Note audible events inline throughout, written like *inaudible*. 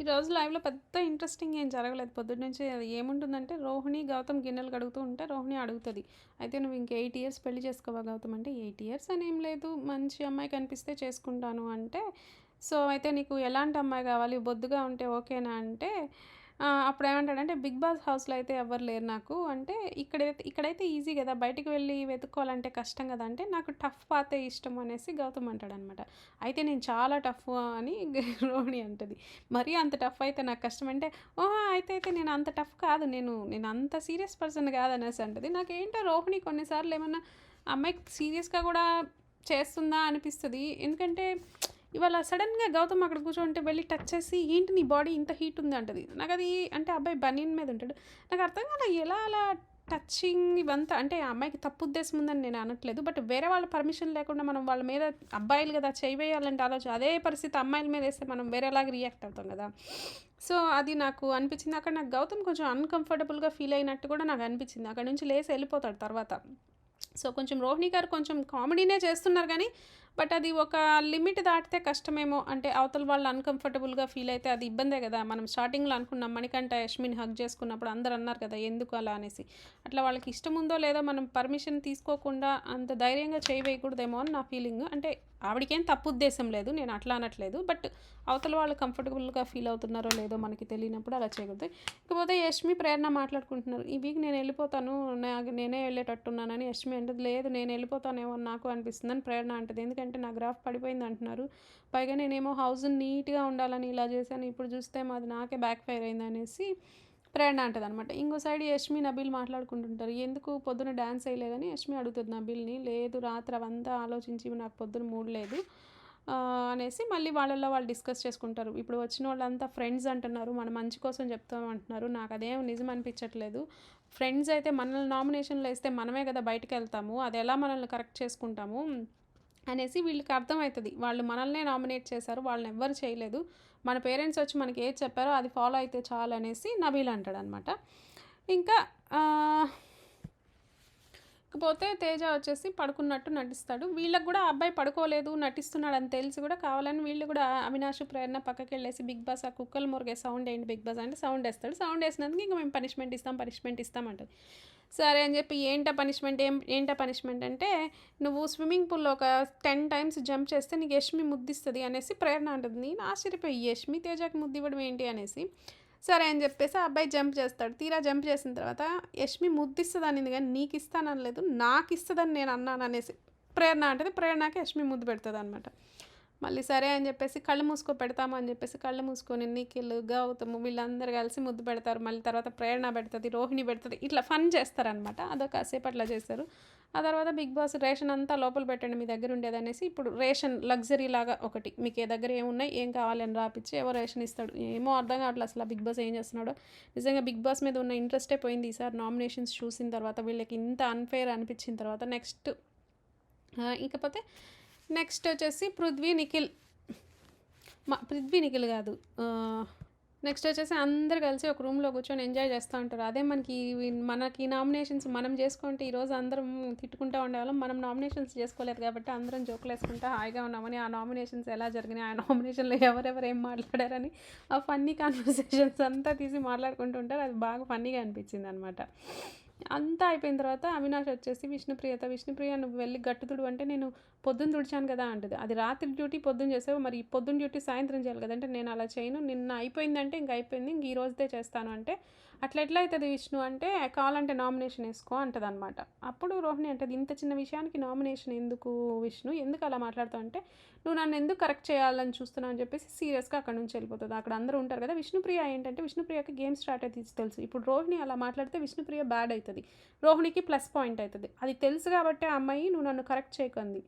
ఈరోజు లైవ్‌లో పెద్ద ఇంట్రెస్టింగ్ ఏం జరగలేదు. పొద్దున్నుంచి అది ఏముంటుందంటే, రోహిణి, గౌతమ్ గిన్నెలు కడుగుతూ ఉంటే, రోహిణి అడుగుతుంది అయితే "నువ్వు ఇంక ఎయిట్ ఇయర్స్ పెళ్ళి చేసుకోవా గౌతమ్" అంటే, ఎయిట్ ఇయర్స్ అని ఏం లేదు. మంచి అమ్మాయి కనిపిస్తే చేసుకుంటాను" అంటే, "సో, అయితే నీకు ఎలాంటి అమ్మాయి కావాలి? బొద్దుగా ఉంటే ఓకేనా" అంటే, అప్పుడు ఏమంటాడంటే "బిగ్ బాస్ హౌస్‌లో అయితే ఎవ్వరు లేరు నాకు" అంటే, "ఇక్కడైతే ఇక్కడైతే ఈజీ కదా! బయటికి వెళ్ళి వెతుక్కోవాలంటే కష్టం కదా!" అంటే, "నాకు టఫ్ పాతే ఇష్టం" అనేసి గౌతమ్ అంటాడనమాట. అయితే నేను చాలా టఫ్ అని *laughs* రోహిణి అంటది. "మరీ అంత టఫ్ అయితే నాకు కష్టం" అంటే, "ఓహ్! అయితే అయితే నేను అంత టఫ్ కాదు. నేను నేను అంత సీరియస్ పర్సన్ కాదు" అనేసి అంటది. నాకేంటో రోహిణి కొన్నిసార్లు ఏమన్నా అమ్మాయి సీరియస్‌గా కూడా చేస్తుందా అనిపిస్తుంది ఎందుకంటే ఇవాళ సడన్గా గౌతమ్ అక్కడ కూర్చోంటే వెళ్ళి టచ్ చేసి, "ఏంటి నీ బాడీ ఇంత హీట్ ఉంది" అంటది. అది అంటే అబ్బాయి బనీన్ మీద ఉంటాడు. నాకు అర్థం కాలే ఎలా అలా టచింగ్ ఇవంతా అంటే ఆ అమ్మాయికి తప్పు ఉద్దేశం ఉందని నేను అనట్లేదు. బట్ వేరే వాళ్ళ పర్మిషన్ లేకుండా మనం వాళ్ళ మీద అబ్బాయిలు కదా! చేయవేయాలంటే ఆలోచన అదే పరిస్థితి అమ్మాయిల మీద వేస్తే మనం వేరేలాగా రియాక్ట్ అవుతాం కదా! సో, అది నాకు అనిపించింది. అక్కడ నాకు గౌతమ్ కొంచెం అన్‌కంఫర్టబుల్‌గా ఫీల్ అయినట్టు కూడా నాకు అనిపించింది. అక్కడ నుంచి లేసి వెళ్ళిపోతాడు తర్వాత. సో, కొంచెం రోహిణి గారు కొంచెం కామెడీనే చేస్తున్నారు కానీ బట్ అది ఒక లిమిట్ దాటితే కష్టమేమో. అంటే అవతల వాళ్ళు అన్‌కంఫర్టబుల్‌గా ఫీల్ అయితే అది ఇబ్బందే కదా! మనం స్టార్టింగ్‌లో అనుకున్నాం మణికంఠ, యష్మిని హగ్ చేసుకున్నప్పుడు అందరు అన్నారు కదా! ఎందుకు అలా అనేసి. అట్లా వాళ్ళకి ఇష్టం ఉందో లేదో మనం పర్మిషన్ తీసుకోకుండా అంత ధైర్యంగా చేయవేయకూడదేమో అని నా ఫీలింగ్. అంటే ఆవిడకేం తప్పు ఉద్దేశం లేదు. నేను అట్లా అనట్లేదు. బట్ అవతల వాళ్ళు కంఫర్టబుల్‌గా ఫీల్ అవుతున్నారో లేదో మనకి తెలియనప్పుడు అలా చేయకూడదు. ఇకపోతే యష్మి, ప్రేరణ మాట్లాడుకుంటున్నారు. "ఈ వీక్ నేను వెళ్ళిపోతాను నాకు నేనే వెళ్ళేటట్టున్నానని" యష్మి అంటది. "లేదు నేను వెళ్ళిపోతానేమో నాకు నాకు అనిపిస్తుందని" ప్రేరణ అంటుంది "ఎందుకంటే నా గ్రాఫ్ పడిపోయింది అంటున్నారు. పైగా నేనేమో హౌస్ నీట్‌గా ఉండాలని ఇలా చేశాను. ఇప్పుడు చూస్తే మాది నాకే బ్యాక్ ఫైర్ అయింది" అనేసి ప్రేరణ అంటదనమాట. ఇంకో సైడ్ యష్మి, నబీల్ మాట్లాడుకుంటుంటారు. "ఎందుకు పొద్దున డ్యాన్స్ వేయలేదని యష్మి అడుగుతుంది నబీల్‌ని. "లేదు రాత్రి అవంతా ఆలోచించి నాకు పొద్దున మూడలేదు అనేసి మళ్ళీ వాళ్ళలో వాళ్ళు డిస్కస్ చేసుకుంటారు. ఇప్పుడు వచ్చిన వాళ్ళంతా ఫ్రెండ్స్ అంటున్నారు. మన మంచి కోసం చెప్తాం అంటున్నారు. అదేం నిజం అనిపించట్లేదు. ఫ్రెండ్స్ అయితే మనల్ని నామినేషన్‌లో వేస్తే మనమే కదా బయటకెళ్తాము అది ఎలా మనల్ని కరెక్ట్ చేసుకుంటాము అనేసి వీళ్ళకి అర్థమవుతుంది వాళ్ళు మనల్నే నామినేట్ చేశారు. వాళ్ళని ఎవ్వరు చేయలేదు. మన పేరెంట్స్ వచ్చి మనకి ఏది చెప్పారో అది ఫాలో అయితే చాలనేసి నబీల్ అంటాడనమాట. ఇంకా ఆహ్ తేజ వచ్చేసి పడుకున్నట్టు నటిస్తాడు. వీళ్ళకి కూడా అబ్బాయి పడుకోలేదు, నటిస్తున్నాడని తెలిసి కూడా కావాలని వీళ్ళు కూడా అవినాష్, ప్రేరణ పక్కకెళ్ళేసి బిగ్ బాస్ ఆ కుక్కలు మురిగే సౌండ్ ఏంటి బిగ్ బాస్ అంటే సౌండ్ వేస్తాడు సౌండ్ వేసినందుకు ఇంక మేము పనిష్మెంట్ ఇస్తాం, పనిష్మెంట్ ఇస్తాం సరే అని చెప్పి ఏంట పనిష్మెంట్ ఏం ఏంట పనిష్మెంట్ అంటే, "నువ్వు స్విమ్మింగ్ పూల్‌లో ఒక 10 టైమ్స్ జంప్ చేస్తే నీకు యష్మి ముద్దిస్తుంది అనేసి ప్రేరణ అంటుంది నేను ఆశ్చర్యపోయి యష్మి తేజకి ముద్దివ్వడం ఏంటి అనేసి. సరే అని చెప్పేసి ఆ అబ్బాయి జంప్ చేస్తాడు. తీరా జంప్ చేసిన తర్వాత యష్మి ముద్దిస్తది అనింది గానీ నాకు ఇస్తుందని నేను అన్నాను అనేసి ప్రేరణ అంటది. ప్రేరణకి యష్మి ముద్దు పెడుతుంది అనమాట మళ్ళీ సరే అని చెప్పేసి కళ్ళు మూసుకో పెడతాము అని చెప్పేసి కళ్ళు మూసుకొని నిఖిల్, గౌతమ్ వీళ్ళందరూ కలిసి ముద్దు పెడతారు. మళ్ళీ తర్వాత ప్రేరణ పెడుతుంది రోహిణి పెడతది. ఇట్లా ఫన్ చేస్తారనమాట. అదో కాసేపు అట్లా చేస్తారు ఆ తర్వాత బిగ్ బాస్ రేషన్ అంతా లోపల పెట్టండి మీ దగ్గర ఉండేది అనేసి ఇప్పుడు రేషన్ లగ్జరీ లాగా ఒకటి మీకు ఏ దగ్గర ఏమున్నాయి ఏం కావాలి అని రాపిచ్చి ఎవరు రేషన్ ఇస్తాడు. ఏమో అర్థం కావట్లేదు అసలు బిగ్ బాస్ ఏం చేస్తున్నాడో. నిజంగా బిగ్ బాస్ మీద ఉన్న ఇంట్రెస్టే పోయింది ఈసారి నామినేషన్స్ చూసిన తర్వాత. వీళ్ళకి ఇంత అన్ఫేర్ అనిపించిన తర్వాత. నెక్స్ట్ ఇకపోతే నెక్స్ట్ వచ్చేసి పృథ్వీ, నిఖిల్ మా పృథ్వీ, నిఖిల్ కాదు. నెక్స్ట్ వచ్చేసి అందరు కలిసి ఒక రూమ్‌లో కూర్చొని ఎంజాయ్ చేస్తూ ఉంటారు. అదే మనకి మనకి నామినేషన్స్ మనం చేసుకుంటే ఈరోజు అందరం తిట్టుకుంటూ ఉండేవాళ్ళం. మనం నామినేషన్స్ చేసుకోలేదు కాబట్టి అందరం జోకులేసుకుంటా హాయిగా ఉన్నామని, ఆ నామినేషన్స్ ఎలా జరిగినాయి, ఆ నామినేషన్‌లో ఎవరెవరు ఏం మాట్లాడారని ఆ ఫన్నీ కన్వర్సేషన్స్ అంతా తీసి మాట్లాడుకుంటూ ఉంటారు. అది బాగా ఫన్నీగా అనిపించిందనమాట. అంతా అయిపోయిన తర్వాత అవినాష్ వచ్చేసి విష్ణుప్రియత "విష్ణుప్రియ నువ్వు వెళ్ళి గట్టు అంటే, "నేను పొద్దున తుడిచాను కదా!" అంటది. "అది రాత్రి డ్యూటీ పొద్దున్న చేసావు. మరి ఈ పొద్దున డ్యూటీ సాయంత్రం చేయాలి కదా!" అంటే, "నేను అలా చేయను. నిన్న అయిపోయిందంటే ఇంక అయిపోయింది. ఇంక ఈ రోజుదే చేస్తాను" అంటే, "అట్లా ఎట్లా అవుతుంది విష్ణు" అంటే, "కావాలంటే నామినేషన్ ఏసుకో" అంటదనమాట. అప్పుడు రోహిణి అంటది, "ఇంత చిన్న విషయానికి నామినేషన్ ఎందుకు విష్ణు? ఎందుకు అలా మాట్లాడుతావు అంటే, "నువ్వు నన్ను ఎందుకు కరెక్ట్ చేయాలని చూస్తున్నావు" అని చెప్పేసి సీరియస్‌గా అక్కడ నుంచి వెళ్ళిపోతుంది అక్కడ అందరూ ఉంటారు కదా! విష్ణుప్రియ ఏంటంటే విష్ణుప్రియకి గేమ్ స్ట్రాటజీస్ తెలుసు. ఇప్పుడు రోహిణి అలా మాట్లాడితే విష్ణుప్రియ బ్యాడ్ అవుతుంది రోహిణికి ప్లస్ పాయింట్ అవుతుంది అది తెలుసు కాబట్టి ఆ అమ్మాయి "నువ్వు నన్ను కరెక్ట్ చేయకంది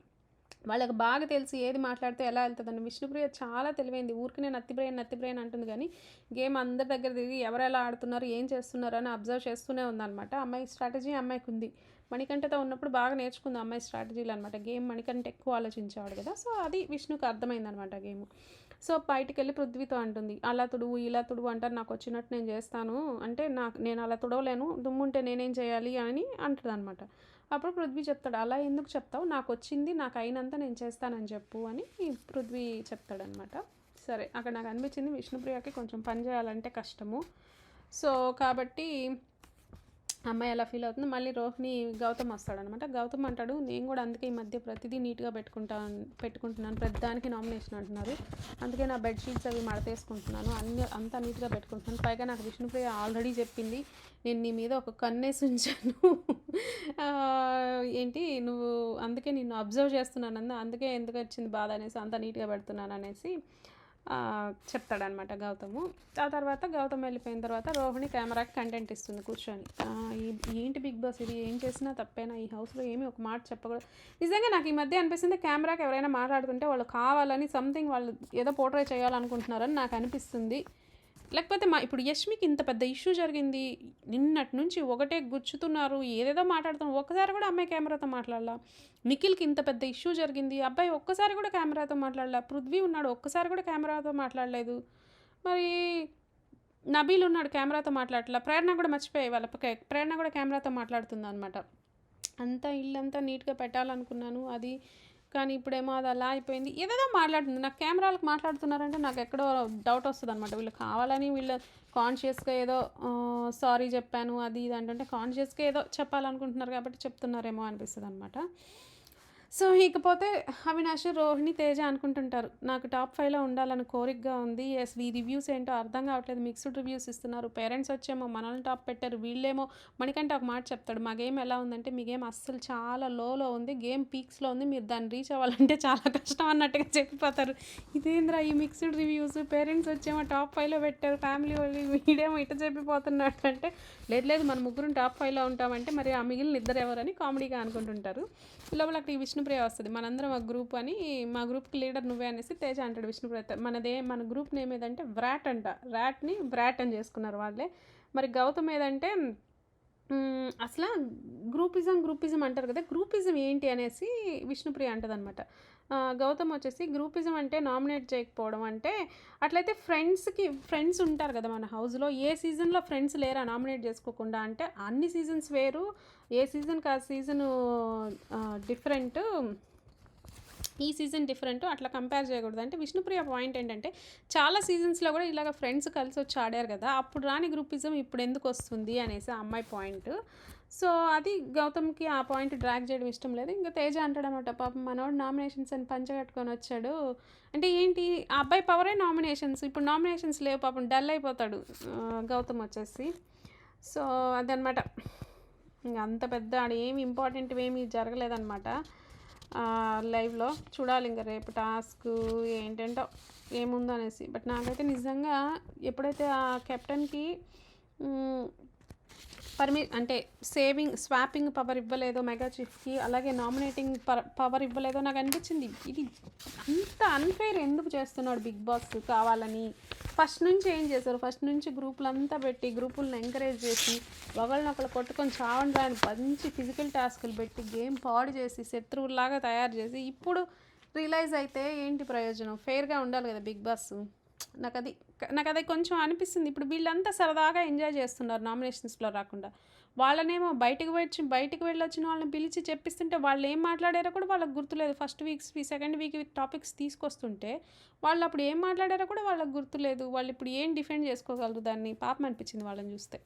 వాళ్ళకి బాగా తెలుసు ఏది మాట్లాడితే ఎలా ఎళ్తదని. విష్ణుప్రియ చాలా తెలివైంది. ఊరికనే నత్తి బ్రెయిన్, నత్తి బ్రెయిన్ అంటుంది కానీ గేమ్ అందరి దగ్గర తిరిగి ఎవరెలా ఆడుతున్నారు, ఏం చేస్తున్నారు అని అబ్జర్వ్ చేస్తూనే ఉందన్నమాట అమ్మాయి స్ట్రాటజీ అమ్మాయికుంది. మణికంఠతో ఉన్నప్పుడు బాగా నేర్చుకుంది అమ్మాయి అమ్మాయి స్ట్రాటజీలనమాట. గేమ్ మణికంఠ ఎక్కువ ఆలోచించేవాడు కదా! సో, అది విష్ణుకు అర్థమైందనమాట గేమ్ సో, బయటికెళ్ళి పృథ్వీతో అంటుంది, "అలా తుడువు, ఇలా తుడువు అంటారు. నాకు వచ్చినట్టు నేను చేస్తాను. అంటే నాకు నేను అలా తుడవలేను. దుమ్ముంటే నేనేం చేయాలి" అని అంటదనమాట. అప్పుడు పృథ్వీ చెప్తాడు, "అలా ఎందుకు చెప్తావు? నాకు వచ్చింది నాకు అయినంత నేను చేస్తానని చెప్పు" అని పృథ్వీ చెప్తాడనమాట. సరే అక్కడ నాకు అనిపించింది విష్ణుప్రియకి కొంచెం పని చేయాలంటే కష్టము సో కాబట్టి అమ్మాయి ఎలా ఫీల్ అవుతుంది మళ్ళీ రోహిణి గౌతమ్ వస్తాడనమాట గౌతమ్ అంటాడు నేను కూడా అందుకే ఈ మధ్య ప్రతిదీ నీట్గా పెట్టుకుంటాను పెట్టుకుంటున్నాను. ప్రతిదానికి నామినేషన్ అంటున్నారు. అందుకే నా బెడ్షీట్స్ అవి మడతేసుకుంటున్నాను. అన్ని అంతా నీట్గా పెట్టుకుంటున్నాను. పైగా నాకు విష్ణుప్రియ ఆల్రెడీ చెప్పింది నేను నీ మీద ఒక కన్నేసి ఉంచాను ఏంటి నువ్వు అందుకే నిన్ను అబ్జర్వ్ చేస్తున్నాను అందుకే ఎందుకు వచ్చింది బాధ అనేసి అంత నీట్గా పెడుతున్నాను అనేసి చెప్తాడనమాట గౌతము. ఆ తర్వాత గౌతమ్ వెళ్ళిపోయిన తర్వాత రోహిణి కెమెరాకి కంటెంట్ ఇస్తుంది కూర్చొని. ఏంటి బిగ్ బాస్ ఇది? ఏం చేసినా తప్పేనా? ఈ హౌస్లో ఏమీ ఒక మాట చెప్పకూడదు. నిజంగా నాకు ఈ మధ్య అనిపిస్తుంది కెమెరాకి ఎవరైనా మాట్లాడుతుంటే వాళ్ళు కావాలని సంథింగ్ వాళ్ళు ఏదో పోర్ట్రే చేయాలనుకుంటున్నారని నాకు అనిపిస్తుంది. లేకపోతే మా ఇప్పుడు యష్మికి ఇంత పెద్ద ఇష్యూ జరిగింది నిన్నటి నుంచి ఒకటే గుచ్చుతున్నారు ఏదేదో మాట్లాడుతున్నారు ఒక్కసారి కూడా అమ్మాయి కెమెరాతో మాట్లాడాల. నిఖిల్కి ఇంత పెద్ద ఇష్యూ జరిగింది అబ్బాయి ఒక్కసారి కూడా కెమెరాతో మాట్లాడాల. పృథ్వీ ఉన్నాడు ఒక్కసారి కూడా కెమెరాతో మాట్లాడలేదు. మరి నబీల్ ఉన్నాడు కెమెరాతో మాట్లాడలా ప్రేరణ కూడా మర్చిపోయాయి వాళ్ళ పక్క ప్రేరణ కూడా కెమెరాతో మాట్లాడుతుంది అనమాట అంతా ఇల్లంతా నీట్గా పెట్టాలనుకున్నాను అది కానీ ఇప్పుడేమో అది అలా అయిపోయింది. ఏదేదో మాట్లాడుతుంది. నాకు కెమెరాలకు మాట్లాడుతున్నారంటే నాకు ఎక్కడో డౌట్ వస్తుంది అనమాట వీళ్ళు కావాలని వీళ్ళు కాన్షియస్గా ఏదో సారీ చెప్పాను అది ఇది అంటే కాన్షియస్గా ఏదో చెప్పాలనుకుంటున్నారు కాబట్టి చెప్తున్నారేమో అనిపిస్తుంది అనమాట సో ఇకపోతే అవినాష్ రోహిణి తేజ అనుకుంటుంటారు నాకు టాప్ ఫైవ్లో ఉండాలని కోరికగా ఉంది. ఎస్ ఈ రివ్యూస్ ఏంటో అర్థం కావట్లేదు. మిక్స్డ్ రివ్యూస్ ఇస్తున్నారు. పేరెంట్స్ వచ్చేమో మనల్ని టాప్ పెట్టారు. వీళ్ళేమో మనకంటే ఒక మాట చెప్తాడు. మా గేమ్ ఎలా ఉందంటే మీ గేమ్ అస్సలు చాలా లోలో ఉంది. గేమ్ పీక్స్లో ఉంది. మీరు దాన్ని రీచ్ అవ్వాలంటే చాలా కష్టం అన్నట్టుగా చెప్పిపోతారు. ఇదేంద్రా ఈ మిక్స్డ్ రివ్యూస్ పేరెంట్స్ వచ్చేమో టాప్ ఫైవ్లో పెట్టారు. ఫ్యామిలీ వాళ్ళు వీడేమో ఇట చెప్పిపోతున్నాడు అంటే లేదు లేదు. మన ముగ్గురు టాప్ ఫైవ్లో ఉంటామంటే మరి ఆ మిగిలిన ఇద్దరు ఎవరని కామెడీగా అనుకుంటుంటారు. లోపల అక్కడ ఈ విష్ణుప్రియ వస్తుంది. మనందరం ఒక గ్రూప్ అని మా గ్రూప్కి లీడర్ నువ్వే అనేసి తేజ అంటాడు విష్ణుప్రియ మనదే మన గ్రూప్ నేమ్ ఏదంటే వ్రాట్ అంట. వ్రాట్ని వ్రాట్ అని చేసుకున్నారు వాళ్ళే. మరి గౌతమ్ ఏదంటే అసలు గ్రూపిజం గ్రూపిజం అంటారు కదా గ్రూపిజం ఏంటి అనేసి విష్ణుప్రియ అంటదనమాట గౌతమ్ వచ్చేసి గ్రూపిజం అంటే నామినేట్ చేయకపోవడం అంటే అట్లయితే ఫ్రెండ్స్కి ఫ్రెండ్స్ ఉంటారు కదా మన హౌస్లో ఏ సీజన్లో ఫ్రెండ్స్ లేరా నామినేట్ చేసుకోకుండా అంటే అన్ని సీజన్స్ వేరు ఏ సీజన్కి ఆ సీజను డిఫరెంట్ ఈ సీజన్ డిఫరెంట్ అట్లా కంపేర్ చేయకూడదు. అంటే విష్ణుప్రియ పాయింట్ ఏంటంటే చాలా సీజన్స్లో కూడా ఇలాగ ఫ్రెండ్స్ కలిసి వచ్చి ఆడారు కదా అప్పుడు రాని గ్రూపిజం ఇప్పుడు ఎందుకు వస్తుంది అనేసి ఆ అమ్మాయి పాయింట్. సో అది గౌతమ్కి ఆ పాయింట్ డ్రాగ్ చేయడం ఇష్టం లేదు. ఇంకా తేజ అంటాడనమాట పాపం మనోడు నామినేషన్స్ అని పంచగట్టుకొని వచ్చాడు. అంటే ఏంటి ఆ అబ్బాయి పవరే నామినేషన్స్. ఇప్పుడు నామినేషన్స్ లేవు పాపం డల్ అయిపోతాడు గౌతమ్ వచ్చేసి. సో అదనమాట. ఇంకా అంత పెద్ద ఆడ ఏమి ఇంపార్టెంట్ ఏమి జరగలేదన్నమాట లైవ్లో చూడాలి ఇంకా రేపు టాస్క్ ఏంటంటో ఏముందో అనేసి బట్ నాకైతే నిజంగా ఎప్పుడైతే ఆ కెప్టెన్కి పర్మి అంటే సేవింగ్ స్వాపింగ్ పవర్ ఇవ్వలేదో మెగా చీఫ్కి అలాగే నామినేటింగ్ పవర్ ఇవ్వలేదో నాకు అనిపించింది. ఇది అంత అన్ఫెయిర్ ఎందుకు చేస్తున్నాడు బిగ్ బాస్ కావాలని? ఫస్ట్ నుంచి ఏం చేశారు? ఫస్ట్ నుంచి గ్రూపులు అంతా పెట్టి గ్రూపులను ఎంకరేజ్ చేసి ఒకళ్ళనొకళ్ళు కొట్టుకొని చావండి రాని మంచి ఫిజికల్ టాస్కులు పెట్టి గేమ్ పాడు చేసి శత్రువులాగా తయారు చేసి ఇప్పుడు రియలైజ్ అయితే ఏంటి ప్రయోజనం? ఫెయిర్గా ఉండాలి కదా బిగ్ బాస్. నాకు అది నాకు అది కొంచెం అనిపిస్తుంది. ఇప్పుడు వీళ్ళంతా సరదాగా ఎంజాయ్ చేస్తున్నారు నామినేషన్స్లో రాకుండా. వాళ్ళనేమో బయటకు వచ్చి బయటకు వెళ్ళొచ్చిన వాళ్ళని పిలిచి చెప్పిస్తుంటే వాళ్ళు ఏం మాట్లాడారో కూడా వాళ్ళకి గుర్తులేదు. First weeks second week topics తీసుకొస్తుంటే వాళ్ళు అప్పుడు ఏం మాట్లాడారో కూడా వాళ్ళకి గుర్తులేదు. వాళ్ళు ఇప్పుడు ఏం డిఫెండ్ చేసుకోగలరు దాన్ని? పాపం అనిపించింది వాళ్ళని చూస్తే.